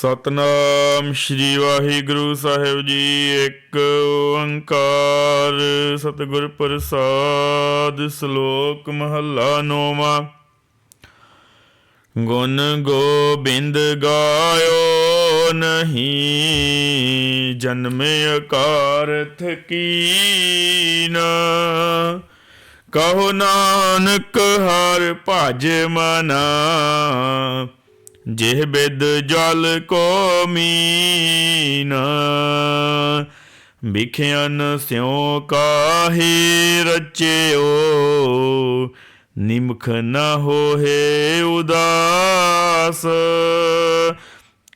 ਸਤਨਾਮ ਸ਼੍ਰੀ ਵਾਹਿਗੁਰੂ ਸਾਹਿਬ ਜੀ, ਇੱਕ ਓੰਕਾਰ। ਸਤਿਗੁਰ ਪ੍ਰਸਾਦ ਸ਼ਲੋਕ ਮਹੱਲਾ ਨੋਵਾ। ਗੁਣ ਗੋਬਿੰਦ ਗਾਇਓ ਨਹੀਂ, ਜਨਮੇ ਅਕਾਰਥ ਕੀਨ ਕਹੋ ਨਾਨਕ ਹਰ ਭਜ ਮਨਾ ਜਿਹ ਬਿਦ ਜਲ ਕੋ ਮੀਨ, ਵਿਖਿਆਨ ਸਿਉ ਕਾਹੇ ਰਚਿਓ, ਨਿਮਖ ਨ ਹੋਏ ਉਦਾਸ।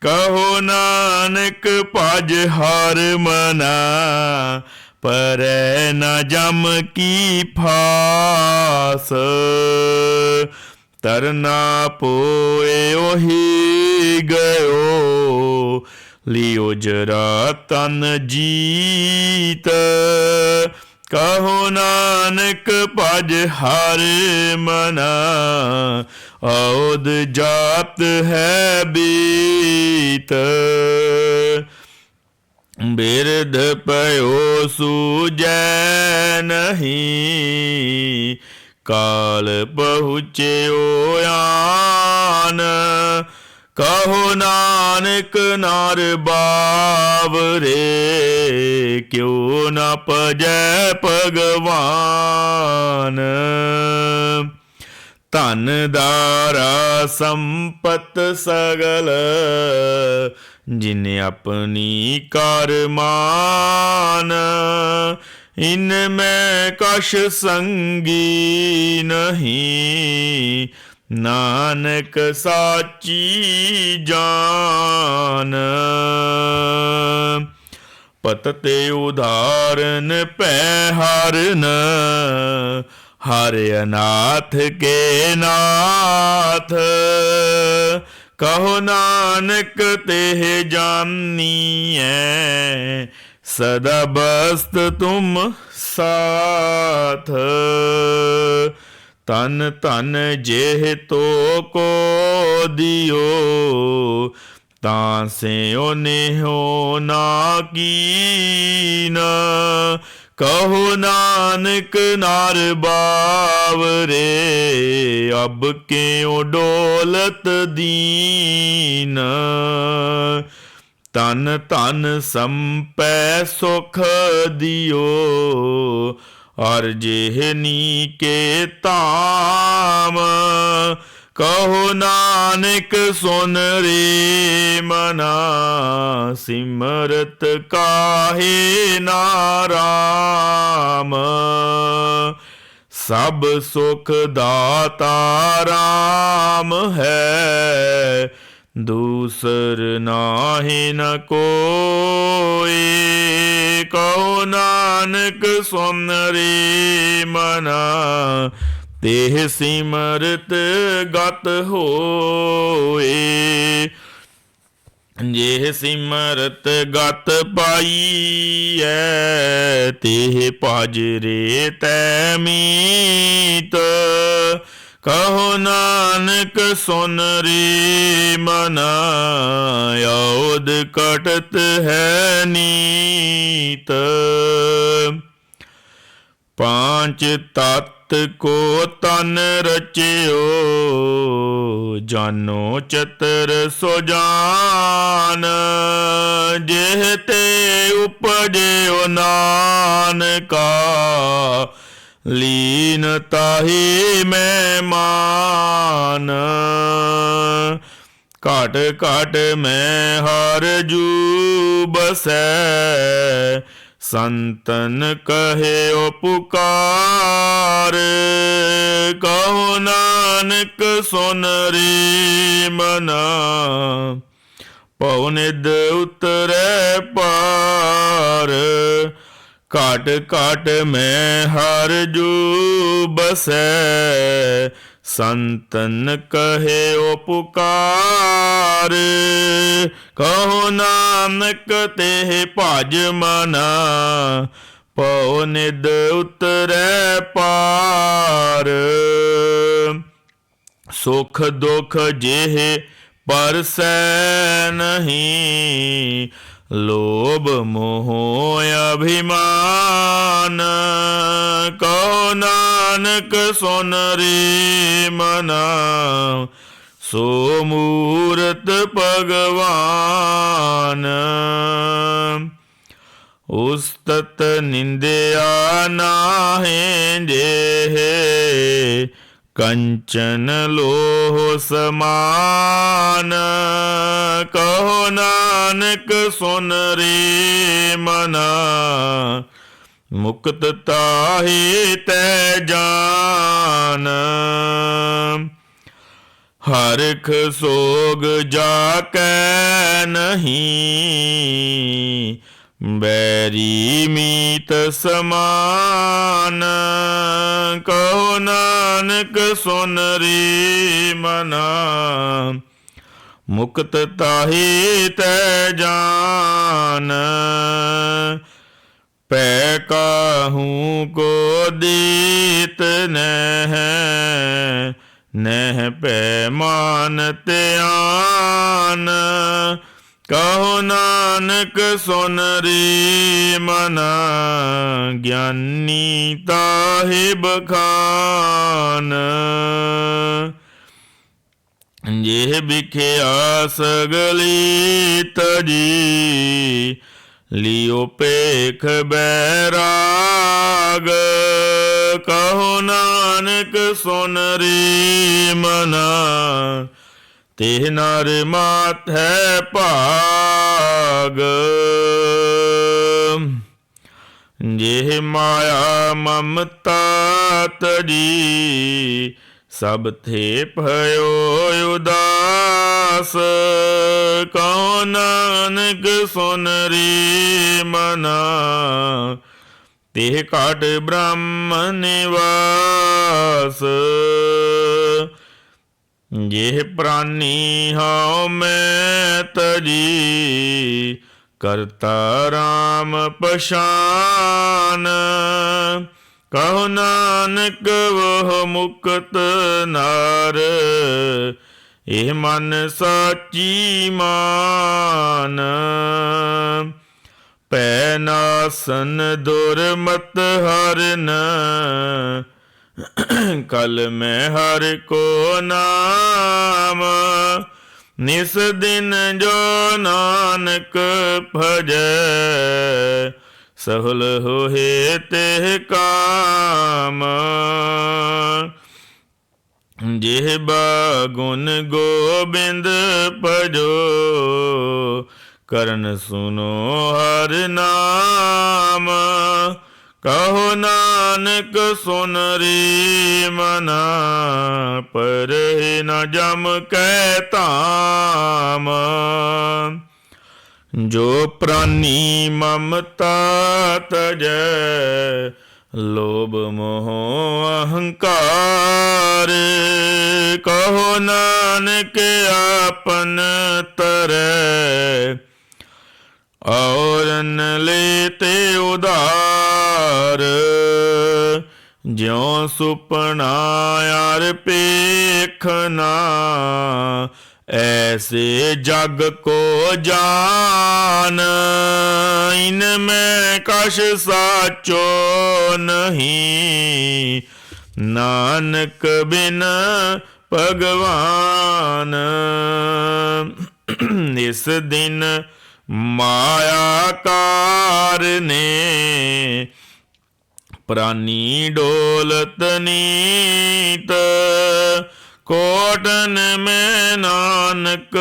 ਕਹੋ ਨਾਨਕ ਭਜ ਹਰ ਮਨਾ, ਪਰ ਨ ਜਮ ਕੀ ਫਾਸ। ਤਰਨਾ ਪੋਏ ਉਹੀ ਗਇਓ। ਲਿਓ ਜਰਾ ਤਨ ਜੀਤ। ਕਹੋ ਨਾਨਕ ਭਜ ਹਰ ਮਨਾ। ਔਦ ਜਾਤ ਹੈ ਬੀਤ। ਬਿਰਧ ਪਇਓ ਸੂਜੈ ਨਹੀਂ। ਕਾਲ ਪਹੁੰਚਿਓ ਆਨ ਕਹੋ ਨਾਨਕ ਨਰ ਬਾਵਰੇ ਕਿਉ ਨ ਪਜੈ ਭਗਵਾਨ। ਧਨ ਦਾਰਾ ਸੰਪਤ ਸਗਲ, ਜਿਨ ਆਪਣੀ ਕਰਮਾਨ ਇਨ ਮੈਂ ਕਛ ਸੰਗੀ ਨਹੀਂ ਨਾਨਕ ਸਾਚੀ ਜਾਨ ਪਤ ਤੇ ਉਧਾਰਨ ਪੈ ਹਰਨ ਹਰ ਅਨਾਥ ਕੇ ਨਾਥ ਕਹੋ ਨਾਨਕ ਤੇ ਜਾਨੀਐ ਸਦਾ ਬਸਤ ਤੁਮ ਸਾਥ। ਤਨ ਤਨ ਜਿਹ ਤੋ ਕੋ ਦਿਓ, ਤਾਂ ਸੇ ਹੋ ਨਾ ਕੀਨ। ਕਹੋ ਨਾਨਕ ਨਾਰ ਬਾਵਰੇ, ਅਬ ਕਿਉ ਡੋਲਤ ਦੀਨ? ਤਨ ਤਨ ਸੰਪੈ ਸੁਖ ਦਿਓ ਔਰ ਜਿਹਨੀ ਕੇ ਤਾਮ ਕਹੋ ਨਾਨਕ ਸੁਨ ਰੇ ਮਨਾ, ਸਿਮਰਤ ਕਾਹੇ ਨਾਰਾਮ ਸਭ ਸੁਖ ਦਾਤਾ ਰਾਮ ਹੈ ਦੂਸਰ ਨਾਹੀ ਨ ਕੋਏ ਕਉ ਨਾਨਕ ਸੁਨਰੇ ਮਨਾ ਦੇਹ ਸਿਮਰਤ ਗਤ ਹੋਏ। ਜੇ ਸਿਮਰਤ ਗਤ ਪਾਈਐ ਤੇ ਭਜ ਰੇ ਤੈ ਮੀਤ। ਕਹੋ ਨਾਨਕ ਸੁਨ ਰੇ ਮਨਾ ਔਦ ਕਟਤ ਹੈ ਨੀਤ। ਪਾਂਚ ਤਤ ਕੋ ਤਨ ਰਚਿਓ, ਜਾਨੋ ਚਤਰ ਸੋ ਜਾਨ। ਜਿਹ ਤੇ ਉਪਜਿਓ ਨਾਨਕਾ ਲੀਨ ਤਾਹੀ ਮੈਂ ਮਾਨ। ਘਟ ਘਟ ਮੈਂ ਹਰ ਜੂ ਬਸੈ ਸੰਤਨ ਕਹੇ ਓ ਪੁਕਾਰ ਕਹੋ ਨਾਨਕ ਸੁਨ ਰੇ ਮਨਾ। ਪਉਨਿਦ ਉਤਰੈ ਪਾਰ। ਘਟ ਘਟ ਮੈਂ ਹਰ ਜੂ ਬਸੈ। ਸੰਤਨ ਓ ਪੁਕਾਰ। ਕਹੋ ਨਾਨਕ ਤੇ ਭਜ ਮਨਾ। ਪਉ ਨਿਦ ਉਤਰੈ ਪਾਰ। ਸੁਖ ਦੁਖ ਜਿਹੇ ਪਰਸੈ ਨਹੀਂ। ਲੋਭ ਮੋਹ ਅਭਿਮਾਨ, ਕਉ ਨਾਨਕ ਸੁਨ ਰੇ ਮਨਾ। ਸੋ ਮੂਰਤ ਭਗਵਾਨ, ਉਸਤਤ ਨਿੰਦਿਆ ਨਾਹੇ ਜੇ ਕੰਚਨ ਲੋਹ ਸਮਾਨ, ਕਹੋ ਨਾਨਕ ਸੁਨ ਰੇ ਮਨਾ। ਮੁਕਤ ਤਾਹੀ ਤੈ ਜਾਨ। ਹਰਖ ਸੋਗ ਜਾ ਕੈ ਨਹੀਂ। ਬੈਰੀ ਮੀਤ ਸਮਾਨ, ਕਹੋ ਨਾਨਕ ਸੁਨ ਰੇ ਮਨਾ। ਮੁਕਤ ਤਾਹੀ ਤੈ ਜਾਨ ਪੈ ਕਾਹੂ ਕੋ ਦੀਤ ਨਹਿ। ਨਹਿ ਪੈ ਮਾਨ ਧਿਆਨ ਕਹੋ ਨਾਨਕ ਸੁਨ ਰੇ ਮਨਾ, ਗਿਆਨੀ ਤਾਹੇ ਬਖਾਨ ਜੇ ਵਿਖਿਆ ਸਗਲੀ ਤਜੀ ਲਿਓ ਪੇਖ ਬੈਰਾਗ। ਕਹੋ ਨਾਨਕ ਸੁਨ ਰੇ ਮਨਾ ਤੇ ਨਰ ਹੈ ਭਾਗ। ਜੇਹ ਮਾਇਆ ਮਮਤਾ ਤਜੀ ਸਭ ਥੇ ਭਇਓ ਉਦਾਸ। ਕਉ ਨਾਨਕ ਸੁਨ ਰੇ ਮਨਾ ਤੇ ਘਟ ਬ੍ਰਹਮ ਨਿਵਾਸ। ਜੇ ਪ੍ਰਾਨੀ ਹਉ ਮੈਂ ਤਜੀ ਕਰਤਾ ਰਾਮ ਪਛਾਨ। ਕਹੋ ਨਾਨਕ ਵਹ ਮੁਕਤ ਨਾਰ, ਇਹ ਮਨ ਸਾਚੀ ਮਾਨ। ਪੈ ਨਾਸਨ ਦੁਰਮਤ ਹਰਨ ਕਲ ਮੈਂ ਹਰ ਕੋ ਨਾਮ, ਨਿਸ ਦਿਨ ਜੋ ਨਾਨਕ ਭਜੈ। ਸਹਲ ਹੋਏ ਤੇ ਕਾਮ, ਜਿਹ ਬਾਗੁਨ ਗੋਬਿੰਦ ਭਜੋ। ਕਰਨ ਸੁਨੋ ਹਰ ਨਾਮ ਕਹੋ ਨਾਨਕ ਸੁਨ ਰੇ ਮਨਾ ਪਰ ਨ ਜਮ ਕੈ ਧਾਮ। ਜੋ ਪ੍ਰਾਨੀ ਮਮਤਾ ਤਜੈ, ਲੋਭ ਮੋਹ ਅਹੰਕਾਰ। ਕਹੋ ਨਾਨਕ ਆਪਨ ਤਰੈ ਔਰਨ ਲੈ ਤੇ ਉਧਾਰ ਜਿਉ ਸੁਪਨਾ ਯਾਰ ਪੇਖਨਾ ਐਸੇ ਜਗ ਕੋ ਜਾਨ, ਇਨ ਮੈਂ ਕਛ ਸਾਚੋ ਨਹੀਂ। ਨਾਨਕ ਬਿਨ ਭਗਵਾਨ, ਇਸ ਦਿਨ ਮਾਇਆ ਕਾਰ ਨੇ ਪ੍ਰਾਨੀ ਡੋਲਤ ਨੀਤ, ਕੋਟਨ ਮੈਂ ਨਾਨਕ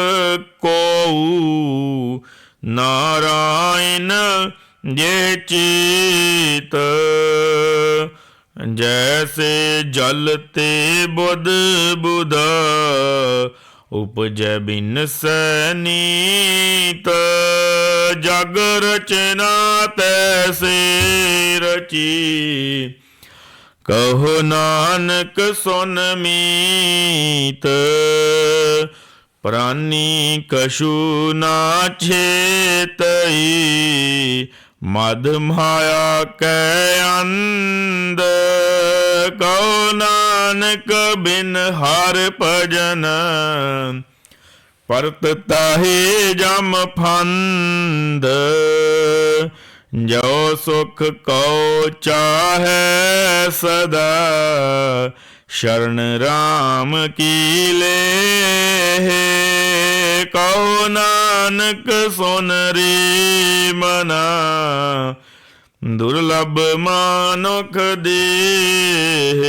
ਕੋਉ ਨਾਰਾਇਣ ਜੇ ਚੀਤ, ਜੈਸੇ ਜਲ ਤੇ ਬੁੱਧ ਬੁਧ। ਉਪਜੈ ਬਿਨ ਸੈਨੀਤ, ਜਗ ਰਚਨਾ ਤੈਸੇ ਰਚੀ ਕਹੋ ਨਾਨਕ ਸੁਨ ਮੀਤ, ਪ੍ਰਾਨੀ ਕਸ਼ੂ ਨਾ ਛੇਤਈ। ਮਦ ਮਾਇਆ ਕੈ ਅੰਦ ਕਉ ਨਾਨਕ ਬਿਨ ਹਰ ਭਜਨ। ਪਰਤ ਤਾਹੇ ਜਮ ਫੰਦ, ਜੋ ਸੁਖ ਕੋ ਚਾਹੈ ਸਦਾ। ਸ਼ਰਨ ਰਾਮ ਕੀ ਲੈ ਕਉ ਨਾਨਕ ਸੁਨ ਰੀ ਮਨਾ। ਦੁਰਲਭ ਮਾਨੁਖ ਦੇਹ।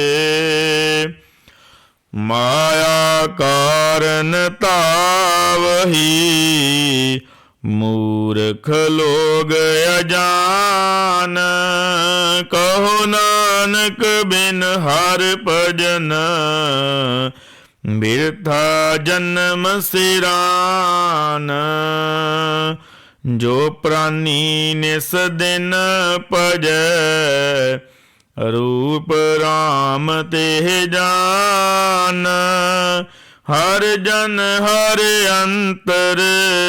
ਮਾਇਆ ਕਾਰਨ ਤਾਵਹੀ ਮੂਰਖ ਲੋਗ ਅਜਾਨ, ਕਹੋ ਨਾਨਕ ਬਿਨ ਹਰ ਭਜਨ। ਬਿਰਥਾ ਜਨਮ ਸਿਰਾਨ, ਜੋ ਪ੍ਰਾਨੀ ਨਿਸ ਦਿਨ ਭਜੈ। ਰੂਪ ਰਾਮ ਤੇ ਜਾਨ ਹਰ ਜਨ ਹਰ ਅੰਤਰ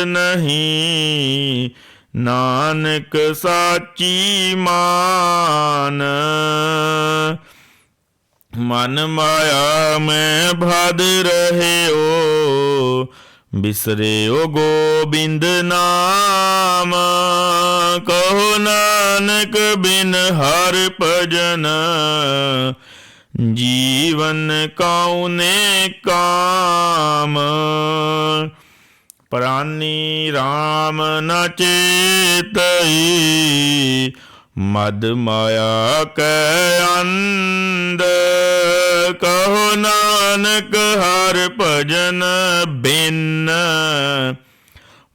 ਨਹੀਂ, ਨਾਨਕ ਸਾਚੀ ਮਾਨ। ਮਨ ਮਾਇਆ ਮੈਂ ਭਦ ਰਹਿਓ, ਬਿਸਰਿਓ ਗੋਬਿੰਦ ਨਾਮ। ਕਹੋ ਨਾਨਕ ਬਿਨ ਹਰ ਭਜਨ ਜੀਵਨ ਕਾਉਨੇ ਕਾਮ? ਪ੍ਰਾਨੀ RAM ਨ ਮਦ ਮਾਇਆ ਕੈ ਅੰਧ। ਕਹੋ ਨਾਨਕ ਹਰ ਭਜਨ ਬਿਨ।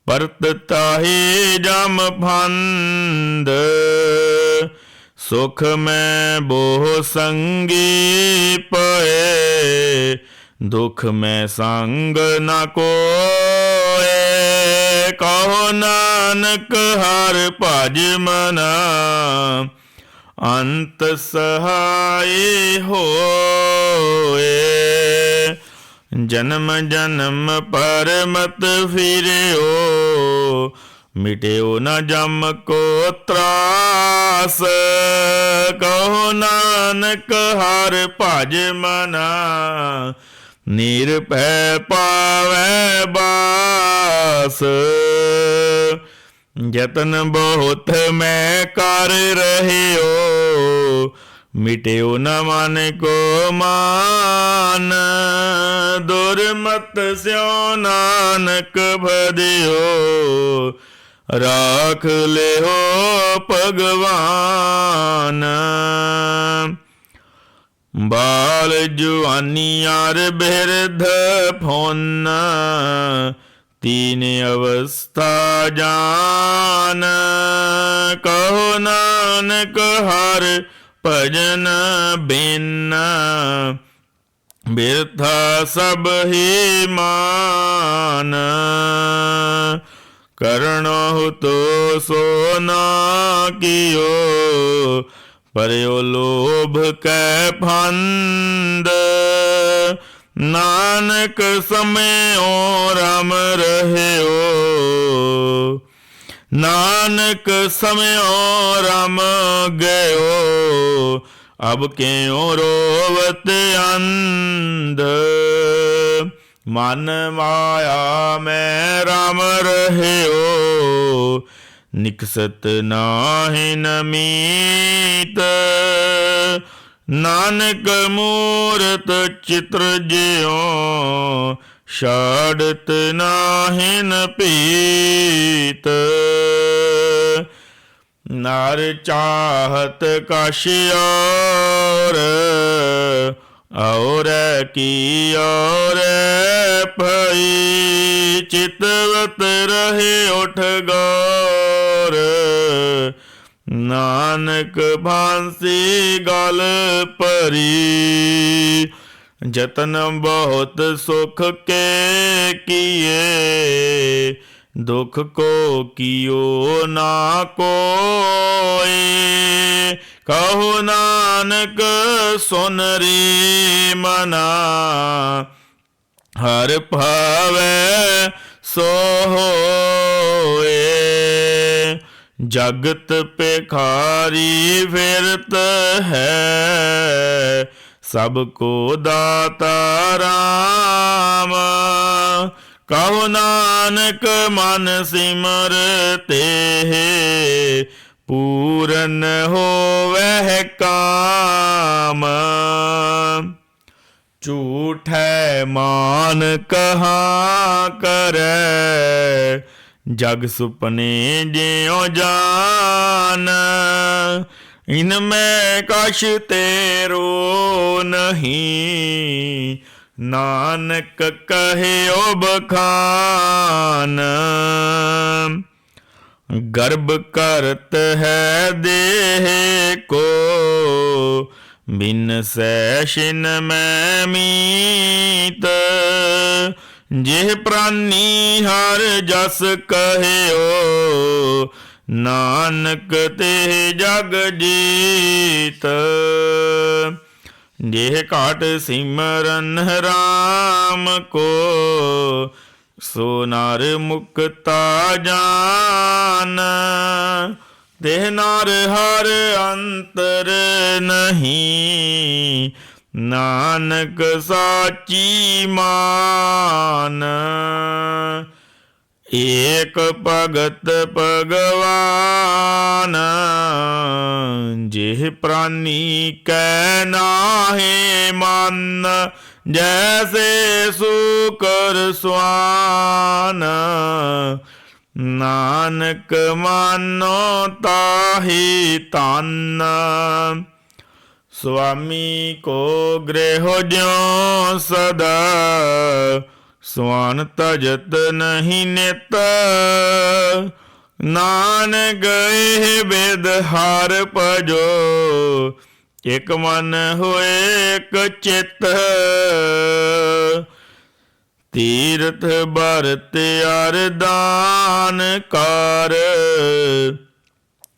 ਪਰਤ ਤਾਹੇ ਜਮ ਫੰਦ। ਸੁਖ ਮੈਂ ਬੋਹ ਸੰਗੀ ਪਏ, ਦੁਖ ਮੈਂ ਸੰਗ ਨ ਕੋਏ। ਕਹੋ ਨਾਨਕ ਹਰ ਭਜ ਮਨਾ, ਅੰਤ ਸਹਾਈ ਹੋਏ। ਜਨਮ ਜਨਮ ਪਰਮਤ ਫਿਰਿਓ, ਮਿਟਿਓ ਨਾ ਜਮ ਕੋ ਤਰਾਸ। ਕਹੋ ਨਾਨਕ, ਹਰ ਭਜ ਮਨਾ। ਨਿਰਭੈ ਪਾਵੈ ਬਾਸ। ਯਤਨ ਬਹੁਤ ਮੈਂ ਕਰ ਰਹਿਓ, ਮਿਟਿਓ ਨਾ ਮਨ ਕੋ ਮਾਨ। ਦੁਰਮਤ ਸਿਓ ਨਾਨਕ ਭਜਿਓ ਰਾਖ ਲਿਓ ਭਗਵਾਨ। ਬਾਲ ਜਵਾਨੀ ਆਰ ਬਿਰਧ ਫੋਨ, ਤੀਨ ਅਵਸਥਾ ਜਾਨ। ਕਹੋ ਨਾਨਕ ਹਰ ਭਜਨ ਬਿਨ, ਬਿਰਥਾ ਸਭ ਹੀ ਮਾਨ। ਕਰਣੋ ਤੋ ਸੋ ਨਾ ਕੀਓ ਪਰਿਓ ਲੋਭ ਕੈ ਫੰਦ ਨਾਨਕ ਸਮਿਓ ਰਮ ਰਹਿਓ। ਨਾਨਕ ਸਮਿਓ ਰਮ ਗਇਓ, ਅਬ ਕਿਉ ਰੋਵਤ ਅੰਧ? ਮਨ ਮਾਇਆ ਮੈਂ ਰਮ ਰਹਿਓ, ਨਿਕਸਤ ਨਾਹਿ ਮੀਤ। ਨਾਨਕ ਮੂਰਤ ਚਿਤਰ ਜਿਉ, ਛਾੜਤ ਨਾਹਿਨ ਪੀਤ। ਨਰ ਚਾਹਤ ਕਛ ਔਰ ਔਰ ਕੀ ਔਰ ਭਈ ਚਿਤਵਤ ਰਹੇ ਉਠ ਗੌਰ ਨਾਨਕ ਭਾਂਸੀ ਗਲ ਭਰੀ ਜਤਨ ਬਹੁਤ ਸੁਖ ਕੇ ਕੀਏ ਦੁਖ ਕੋ ਕੀਓ ਨਾ ਕੋਏ ਕਹੋ ਨਾਨਕ, ਸੁਨ ਰੇ ਮਨਾ। ਹਰ ਭਾਵੈ ਸੋ ਹੋਏ। ਜਗਤ ਪੇਖਾਰੀ ਫਿਰਤ ਹੈ। ਸਭ ਕੋ ਦਾਤਾ ਰਾਮ। ਕਹੋ ਨਾਨਕ, ਮਨ ਸਿਮਰ ਤੇ ਪੂਰਨ ਹੋਵਹਿ ਕਾਮ। ਝੂਠੈ ਮਾਨ ਕਹਾ ਕਰੈ। ਜਗ ਸੁਪਨੇ ਜਿਉ ਜਾਨ, ਇਨ ਮੈਂ ਕਛ ਤੇਰੋ ਨਹੀਂ। ਨਾਨਕ ਕਹਿਓ ਬਖਾਨ। ਗਰਭ ਕਰਤ ਹੈ ਦੇਹ ਕੋ, ਬਿਨ ਸੈਸ਼ਨ ਮੈਂ ਮੀਤ। ਜਿਹ ਪ੍ਰਾਨੀ ਹਰ ਜਸ ਕਹਿਓ, ਨਾਨਕ ਤੇ ਜਗ ਜੀਤ। ਜਿਹ ਘਾਟ ਸਿਮਰਨ ਰਾਮ ਕੋ ਸੋ ਨਰ ਮੁਕਤਾ ਜਾਨ ਦੇਹ ਨਰ ਹਰ ਅੰਤਰ ਨਹੀਂ। ਨਾਨਕ ਸਾਚੀ ਮਾਨ, ਏਕ ਭਗਤ ਭਗਵਾਨ, ਜਿਹ ਪ੍ਰਾਨੀ ਕੈ ਨਾਹੇ ਮਨ ਜੈਸੇ ਸੂਕਰ ਸਵਾਨ ਨਾਨਕ ਮਾਨੋ ਤਾਹੀ ਤਨ ਸੁਆਮੀ ਕੋ ਗ੍ਰਹਿ ਜਿਉ ਸਦਾ ਸੁਆਨ ਤਜਤ ਨਹੀਂ ਨਿਤ ਨਾਨ ਗਏ ਬਿਦ ਹਾਰ ਭਜੋ ਇਕ ਮਨ ਹੋਏ, ਇਕ ਚਿਤ। ਤੀਰਥ ਭਰਤ ਅਰਦਾਨ ਕਰ।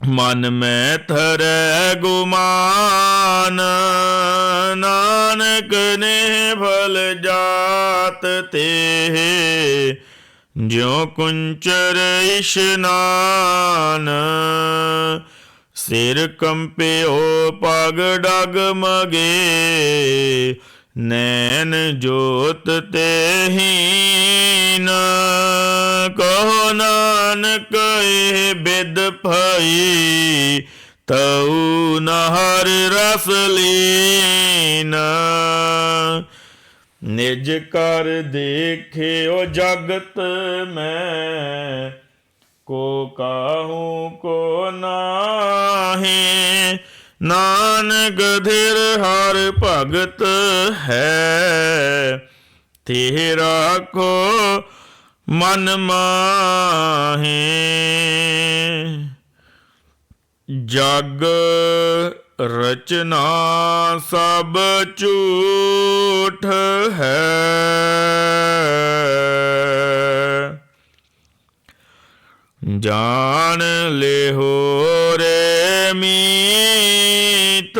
ਮਨ ਮੈਂ ਥਰੈ ਗੁਮਾਨ। ਨਾਨਕ ਨੇ ਭਲ ਜਾਤ ਤੇ। ਜਿਉ ਕੁੰਚਰ ਇਸ਼ਨਾਨ। ਸਿਰ ਕੰਪਿਓ ਪਗ ਡਗ ਮਗੇ, ਨੈਣ ਜੋਤ ਤੇ ਹੀਨ। ਕਹੋ ਨਾਨਕ ਇਹ ਬਿਦ ਭਈ, ਤਉ ਨਹਰ ਰਸ ਲੀਨ। ਨਿਜ ਕਰ ਦੇਖਿਓ ਜਗਤ ਮੈਂ ਕੋ ਕਾਹੂ ਕੋ ਨਾਹੀ? ਨਾਨਕ ਧਿਰ ਹਰ ਭਗਤ ਹੈ। ਤੇਰਾ ਰਾਖੋ ਮਨ ਮਾਹੇ? ਜਗ ਰਚਨਾ ਸਭ ਝੂਠ ਹੈ। ਜਾਣ ਲਿਹੋ ਰੇ ਮੀਤ।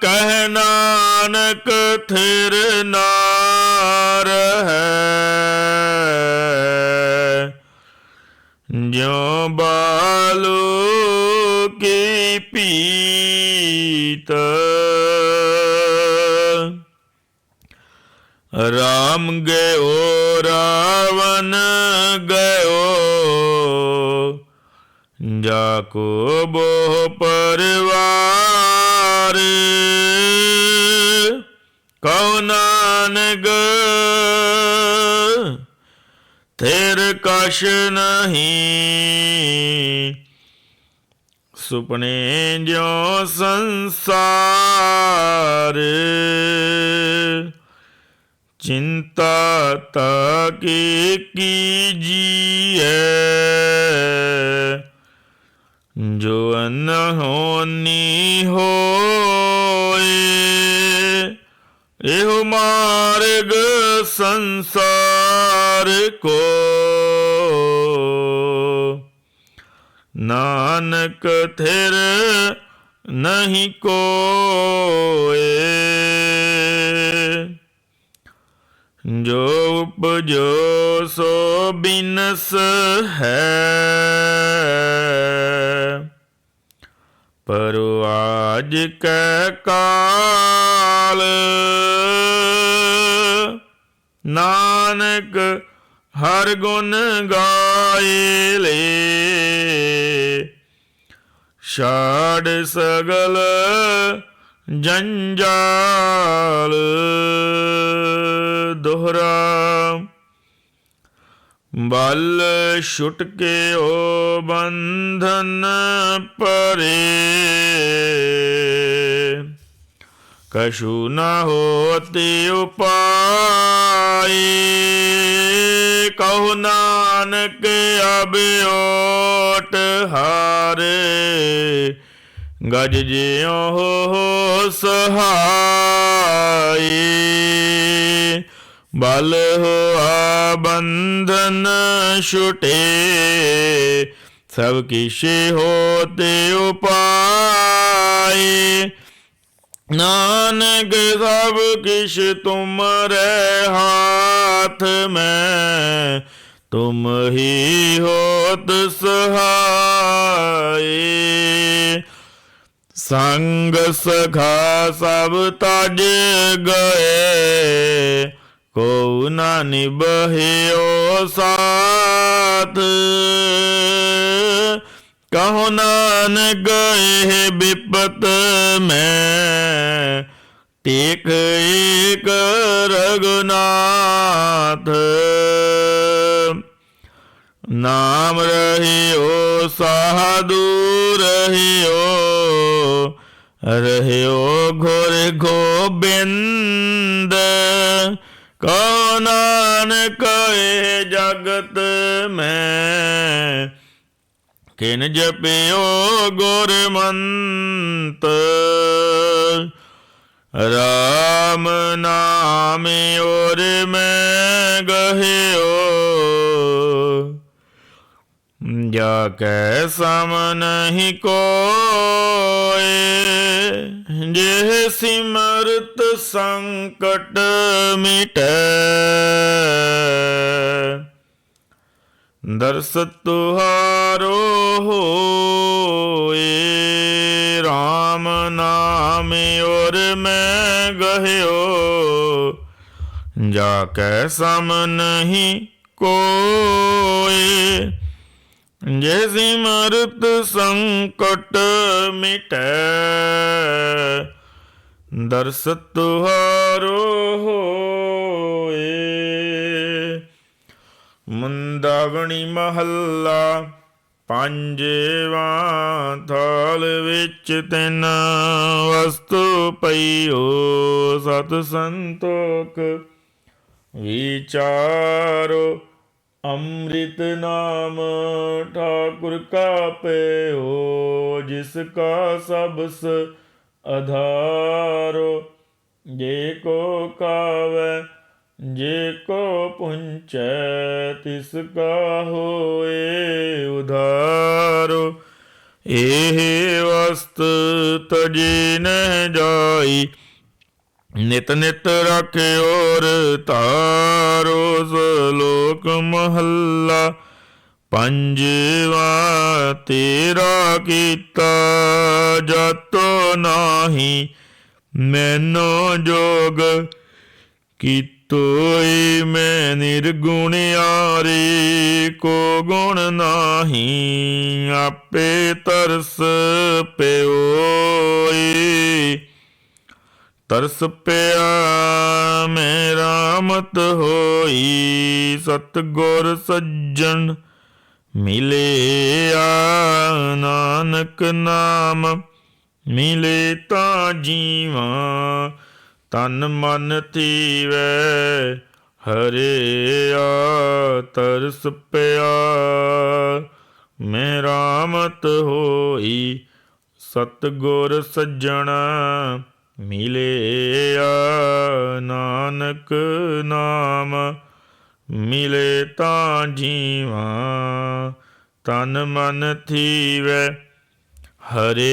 ਕਹਿ ਨਾਨਕ ਥਿਰ ਨਾਰ ਹੈ। ਜਿਉ ਬਾਲੂ ਕੀ ਪੀਤ। ਰਾਮ ਗਇਓ ਰਾਵਣ ਗਇਓ। ਜਾ ਕੋ ਬੋ ਪਰਵਾਰ। ਕਉ ਨਾਨਕ ਤੇਰ ਕਛ ਨਹੀਂ। ਸੁਪਨੇ ਜੋ ਸੰਸਾਰ। ਚਿੰਤਾ ਤਾ ਕੀ ਕੀਜੀਐ ਜੋ ਅਨਹੋਨੀ ਹੋਏ, ਇਹੋ ਮਾਰਗ ਸੰਸਾਰ ਕੋ। ਨਾਨਕ ਥਿਰ ਨਹੀਂ ਕੋਏ। ਜੋ ਉਪਜੋ ਸੋ ਬਿਨਸ ਹੈ। ਪਰ ਆਜ ਕੈ ਕਾਲ। ਨਾਨਕ ਹਰ ਗੁਣ ਗਾਏ ਲੇ। ਛਾੜ ਸਗਲ ਜੰਜਾਲ ਦੋਹਰਾ। ਬਲ ਛੁਟ ਕੇ ਓ ਬੰਧਨ ਪਰੇ ਕਸੂ ਨਾ ਹੋਤੀ ਉਪਾਏ ਕਹੋ ਨਾਨਕ ਅਬ ਓਟ ਹਾਰੇ। ਗਜ ਜਿਉ ਹੋ ਸਹਾਈ। ਬਲ ਹੋਆ ਬੰਧਨ ਛੁਟੇ। ਸਭ ਕਿਛੇ ਹੋਤੇ ਉਪਾਏ। ਨਾਨਕ ਸਭ ਕਿਛ ਤੁਮਰੇ ਹਾਥ ਮੈਂ। ਤੁਮ ਹੀ ਹੋਤ ਸਹਾਈ। ਸੰਗ ਸਖਾ ਸਭ ਤਜ ਗਏ ਕੋ ਨਾ ਨਿਬਹਿਓ ਸਾਥ ਕਹੋ ਨਾਨਕ ਇਹ ਬਿਪਤ ਮੈਂ ਟੇਕ ਏਕ ਰਗਨਾਥ ਨਾਮ ਰਹਿਓ ਸਾਧੂ ਰਹਿਓ ਰਹਿਓ ਘੋਰ ਗੋਬਿੰਦ ਕਉ ਨਾਨਕ ਇਹ ਜਗਤ ਮੈਂ ਕਿਨ ਜਪਿਓ ਗੁਰਮੰਤ ਰਾਮ ਨਾਮ ਔਰ ਮੈਂ ਗਹਿਓ ਜਾ ਕੈ ਸਮ ਨਹੀਂ ਕੋਏ ਜੇ ਸਿਮਰਤ ਸੰਕਟ ਮਿਟੈ। ਦਰਸ ਤੁਹਾਰੋ ਹੋਏ RAM ਨਾਮ ਔਰ ਮੈਂ ਗਹਿਓ। ਜਾ ਕੈ ਸਮ ਨਹੀਂ ਕੋਏ ਜੇ ਸਿਮਰਤ ਸੰਕਟ ਮਿਟੈ ਦਰਸ ਤੁਹਾਰੋ ਹੋਏ। ਮੁੰਦਾਵਣੀ ਮਹੱਲਾ ਪੰਜਵਾ ਥਾਲ ਵਿੱਚ ਤਿੰਨ ਵਸਤੂ ਪਈਓ ਸਤ ਸੰਤੋਖ ਵਿਚਾਰੋ। ਅੰਮ੍ਰਿਤ ਨਾਮ ਠਾਕੁਰ ਕਾ ਪਇਓ ਜਿਸ ਕਾ ਸਬਸ ਆਧਾਰੋ ਜੇ ਕੋ ਕਾਵੈ ਜੇ ਕੋ ਪੁੰਚੈ ਤਿਸ ਕਾ ਹੋਏ ਉਧਾਰੋ ਇਹ ਵਸਤ ਤਜੇ ਨਹਿ ਜਾਈ ਨਿਤ ਨਿਤ ਰਖਿਓਰ ਤਾਰੋ ਸਲੋਕ ਮਹੱਲਾ। ਪੰਜਵਾ, ਤੇਰਾ ਕੀਤਾ ਜਤੋ ਨਾਹੀ, ਮੈਨੋ ਜੋਗ ਕੀਤੋਈ ਮੈਂ ਨਿਰਗੁਣ ਨਿਰਗੁਣਿਆਰੇ ਕੋ ਗੁਣ ਨਾਹੀ, ਆਪੇ ਤਰਸ ਪਿਓਈ। ਤਰਸ ਪਿਆ ਮੇਰਾ ਮਤ ਹੋਈ ਸਤਗੁਰ ਸੱਜਣ ਮਿਲਿਆ ਨਾਨਕ ਨਾਮ, ਮਿਲੇ ਤਾਂ ਜੀਵਾਂ, ਤਨ ਮਨ ਧੀਵੈ ਹਰਿਆ ਤਰਸ ਪਿਆ। ਮੇਰਾ ਮਤ ਹੋਈ ਸਤਗੁਰ ਸੱਜਣਾ ਮਿਲਿਆ ਨਾਨਕ ਨਾਮ ਮਿਲੇ ਤਾਂ ਜੀਵਾਂ ਤਨ ਮਨ ਥੀਵੈ ਹਰੇ